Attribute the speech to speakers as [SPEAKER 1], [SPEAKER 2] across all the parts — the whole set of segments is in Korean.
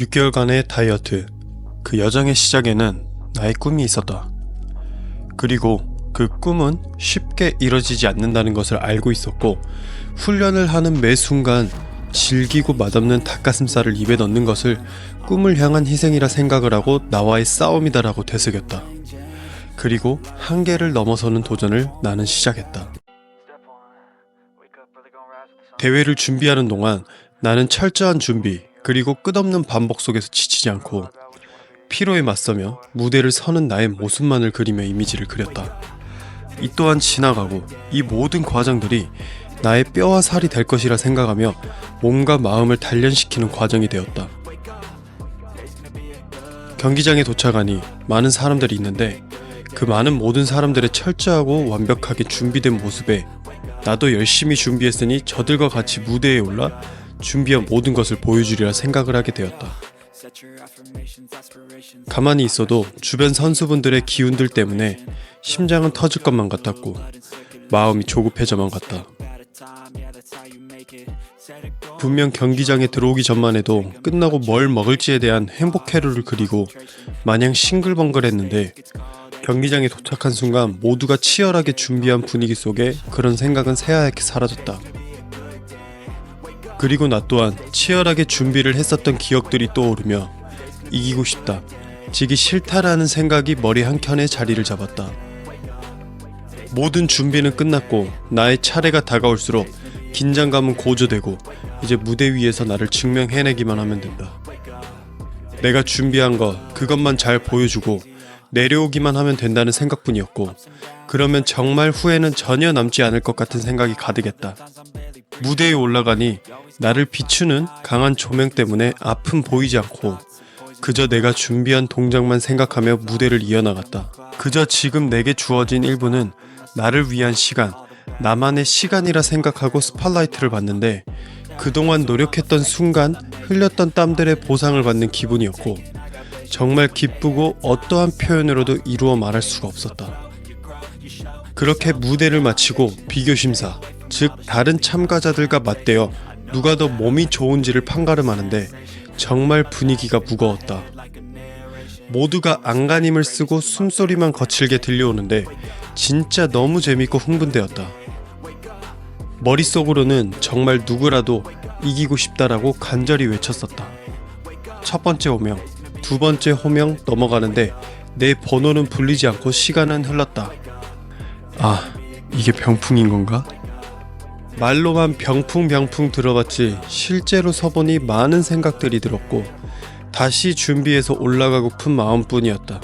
[SPEAKER 1] 6개월간의 다이어트. 그 여정의 시작에는 나의 꿈이 있었다. 그리고 그 꿈은 쉽게 이뤄지지 않는다는 것을 알고 있었고, 훈련을 하는 매 순간 질기고 맛없는 닭가슴살을 입에 넣는 것을 꿈을 향한 희생이라 생각을 하고 나와의 싸움이다라고 되새겼다. 그리고 한계를 넘어서는 도전을 나는 시작했다. 대회를 준비하는 동안 나는 철저한 준비 그리고 끝없는 반복 속에서 지치지 않고 피로에 맞서며 무대를 서는 나의 모습만을 그리며 이미지를 그렸다. 이 또한 지나가고 이 모든 과정들이 나의 뼈와 살이 될 것이라 생각하며 몸과 마음을 단련시키는 과정이 되었다. 경기장에 도착하니 많은 사람들이 있는데 그 많은 모든 사람들의 철저하고 완벽하게 준비된 모습에 나도 열심히 준비했으니 저들과 같이 무대에 올라 준비한 모든 것을 보여주리라 생각을 하게 되었다. 가만히 있어도 주변 선수분들의 기운들 때문에 심장은 터질 것만 같았고 마음이 조급해져만 갔다. 분명 경기장에 들어오기 전만 해도 끝나고 뭘 먹을지에 대한 행복 회로를 그리고 마냥 싱글벙글했는데 경기장에 도착한 순간 모두가 치열하게 준비한 분위기 속에 그런 생각은 새하얗게 사라졌다. 그리고 나 또한 치열하게 준비를 했었던 기억들이 떠오르며 이기고 싶다, 지기 싫다라는 생각이 머리 한켠에 자리를 잡았다. 모든 준비는 끝났고 나의 차례가 다가올수록 긴장감은 고조되고 이제 무대 위에서 나를 증명해내기만 하면 된다. 내가 준비한 거 그것만 잘 보여주고 내려오기만 하면 된다는 생각뿐이었고 그러면 정말 후회는 전혀 남지 않을 것 같은 생각이 가득했다. 무대에 올라가니 나를 비추는 강한 조명 때문에 앞은 보이지 않고 그저 내가 준비한 동작만 생각하며 무대를 이어나갔다. 그저 지금 내게 주어진 일부는 나를 위한 시간, 나만의 시간이라 생각하고 스팟라이트를 봤는데 그동안 노력했던 순간 흘렸던 땀들의 보상을 받는 기분이었고 정말 기쁘고 어떠한 표현으로도 이루어 말할 수가 없었다. 그렇게 무대를 마치고 비교 심사, 즉 다른 참가자들과 맞대어 누가 더 몸이 좋은지를 판가름하는데 정말 분위기가 무거웠다. 모두가 안간힘을 쓰고 숨소리만 거칠게 들려오는데 진짜 너무 재밌고 흥분되었다. 머릿속으로는 정말 누구라도 이기고 싶다라고 간절히 외쳤었다. 첫 번째 호명, 두 번째 호명 넘어가는데 내 번호는 불리지 않고 시간은 흘렀다. 아, 이게 병풍인 건가? 말로만 병풍 병풍 들어봤지 실제로 서보니 많은 생각들이 들었고 다시 준비해서 올라가고픈 마음뿐이었다.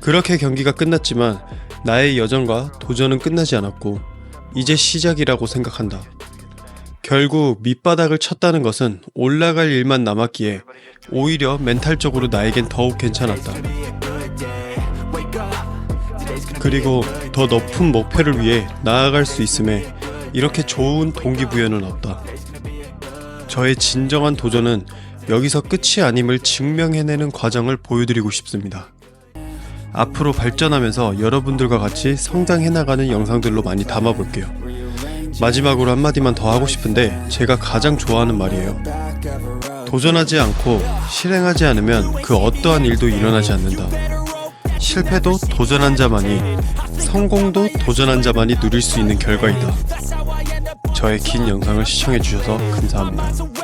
[SPEAKER 1] 그렇게 경기가 끝났지만 나의 여정과 도전은 끝나지 않았고 이제 시작이라고 생각한다. 결국 밑바닥을 쳤다는 것은 올라갈 일만 남았기에 오히려 멘탈적으로 나에겐 더욱 괜찮았다. 그리고 더 높은 목표를 위해 나아갈 수 있음에 이렇게 좋은 동기부여는 없다. 저의 진정한 도전은 여기서 끝이 아님을 증명해내는 과정을 보여드리고 싶습니다. 앞으로 발전하면서 여러분들과 같이 성장해나가는 영상들로 많이 담아볼게요. 마지막으로 한마디만 더 하고 싶은데 제가 가장 좋아하는 말이에요. 도전하지 않고 실행하지 않으면 그 어떠한 일도 일어나지 않는다. 실패도 도전한 자만이, 성공도 도전한 자만이 누릴 수 있는 결과이다. 저의 긴 영상을 시청해 주셔서 감사합니다.